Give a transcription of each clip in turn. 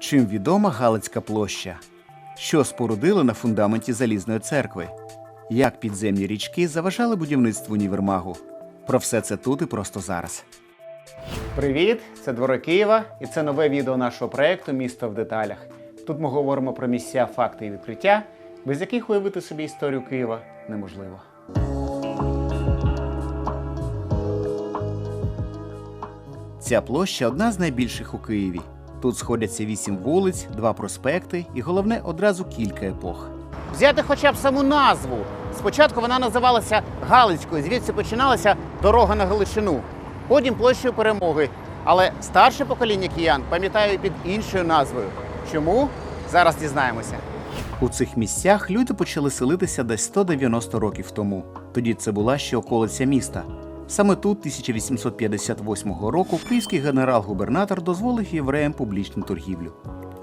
Чим відома Галицька площа? Що спорудили на фундаменті Залізної церкви? Як підземні річки заважали будівництву універмагу? Про все це тут і просто зараз. Привіт! Це Двори Києва, і це нове відео нашого проєкту Місто в деталях. Тут ми говоримо про місця, факти і відкриття, без яких уявити собі історію Києва неможливо. Ця площа одна з найбільших у Києві. Тут сходяться вісім вулиць, два проспекти і головне одразу кілька епох. Взяти хоча б саму назву. Спочатку вона називалася Галицькою, звідси починалася дорога на Галичину, потім площею перемоги. Але старше покоління киян пам'ятає під іншою назвою. Чому? Зараз дізнаємося. У цих місцях люди почали селитися десь 190 років тому. Тоді це була ще околиця міста. Саме тут, 1858 року, київський генерал-губернатор дозволив євреям публічну торгівлю.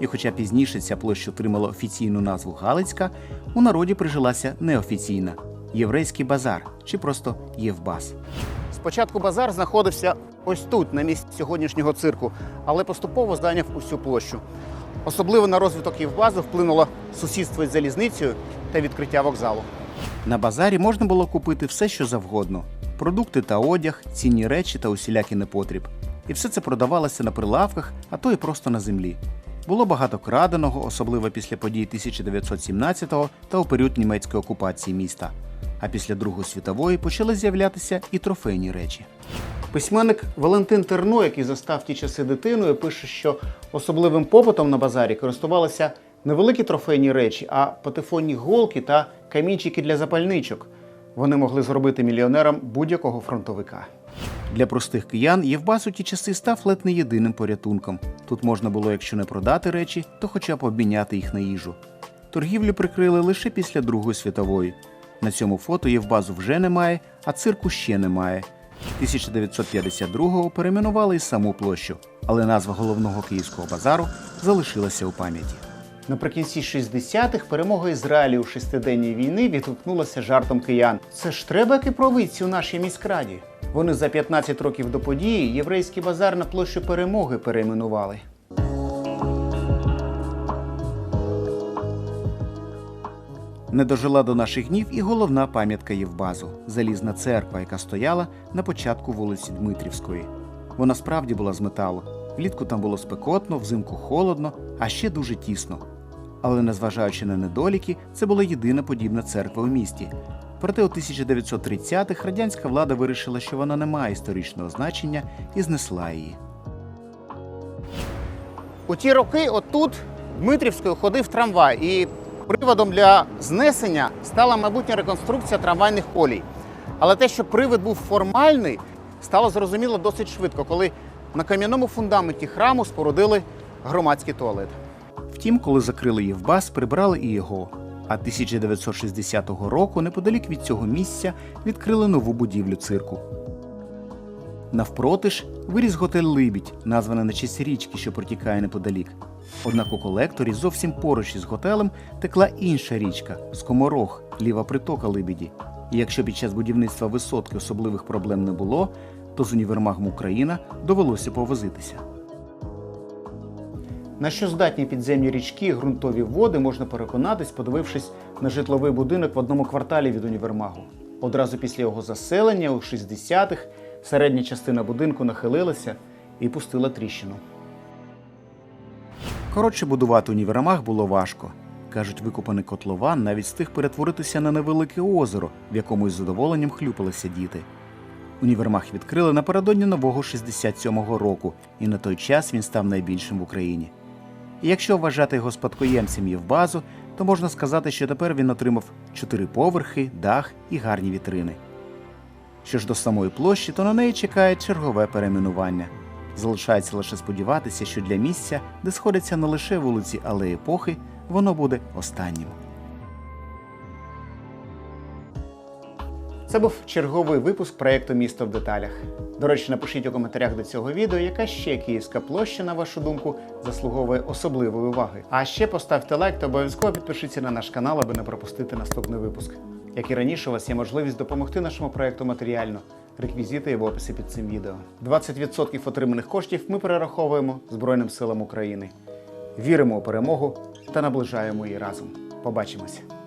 І хоча пізніше ця площа отримала офіційну назву Галицька, у народі прижилася неофіційна єврейський базар чи просто Євбас. Спочатку базар знаходився ось тут, на місці сьогоднішнього цирку, але поступово зайняв усю площу. Особливо на розвиток Євбазу вплинуло сусідство із залізницею та відкриття вокзалу. На базарі можна було купити все, що завгодно: продукти та одяг, цінні речі та усілякий непотріб. І все це продавалося на прилавках, а то і просто на землі. Було багато краденого, особливо після подій 1917-го та у період німецької окупації міста. А після Другої світової почали з'являтися і трофейні речі. Письменник Валентин Терно, який застав ті часи дитиною, пише, що особливим попитом на базарі користувалися не великі трофейні речі, а патефонні голки та камінчики для запальничок. Вони могли зробити мільйонером будь-якого фронтовика. Для простих киян Євбас у ті часи став ледь не єдиним порятунком. Тут можна було, якщо не продати речі, то хоча б обміняти їх на їжу. Торгівлю прикрили лише після Другої світової. На цьому фото Євбазу вже немає, а цирку ще немає. 1952-го перейменували і саму площу, але назва головного київського базару залишилася у пам'яті. Наприкінці 60-х перемога Ізраїлю у шестиденній війни відгукнулася жартом киян. Це ж треба кипровиці у нашій міськраді. Вони за 15 років до події єврейський базар на площу перемоги перейменували. Не дожила до наших днів і головна пам'ятка Євбазу залізна церква, яка стояла на початку вулиці Дмитрівської. Вона справді була з металу. Влітку там було спекотно, взимку холодно, а ще дуже тісно. Але незважаючи на недоліки, це була єдина подібна церква у місті. Проте у 1930-х радянська влада вирішила, що вона не має історичного значення і знесла її. У ті роки отут Дмитрівською ходив трамвай, і приводом для знесення стала майбутня реконструкція трамвайних колій. Але те, що привид був формальний, стало зрозуміло досить швидко, коли на кам'яному фундаменті храму спорудили громадський туалет. Втім, коли закрили Євбас, прибрали і його. А 1960 року, неподалік від цього місця, відкрили нову будівлю цирку. Навпроти ж виріс готель Либідь, названий на честь річки, що протікає неподалік. Однак у колекторі зовсім поруч із готелем текла інша річка Скоморох, ліва притока Либіді. І якщо під час будівництва висотки особливих проблем не було, то з універмагом Україна довелося повозитися. На що здатні підземні річки ґрунтові води можна переконатись, подивившись на житловий будинок в одному кварталі від універмагу. Одразу після його заселення у 60-х середня частина будинку нахилилася і пустила тріщину. Коротше, будувати універмаг було важко. Кажуть, викопаний котлован навіть встиг перетворитися на невелике озеро, в якому із задоволенням хлюпалися діти. Універмаг відкрили напередодні нового 67-го року, і на той час він став найбільшим в Україні. І якщо вважати його спадкоємцем Євбазу, то можна сказати, що тепер він отримав чотири поверхи, дах і гарні вітрини. Що ж до самої площі, то на неї чекає чергове перейменування. Залишається лише сподіватися, що для місця, де сходяться не лише вулиці, але й епохи, воно буде останнім. Це був черговий випуск проєкту Місто в деталях. До речі, напишіть у коментарях до цього відео, яка ще київська площа, на вашу думку, заслуговує особливої уваги. А ще поставте лайк та обов'язково підпишіться на наш канал, аби не пропустити наступний випуск. Як і раніше, у вас є можливість допомогти нашому проєкту матеріально. Реквізити є в описі під цим відео. 20% отриманих коштів ми перераховуємо Збройним силам України. Віримо у перемогу та наближаємо її разом. Побачимося.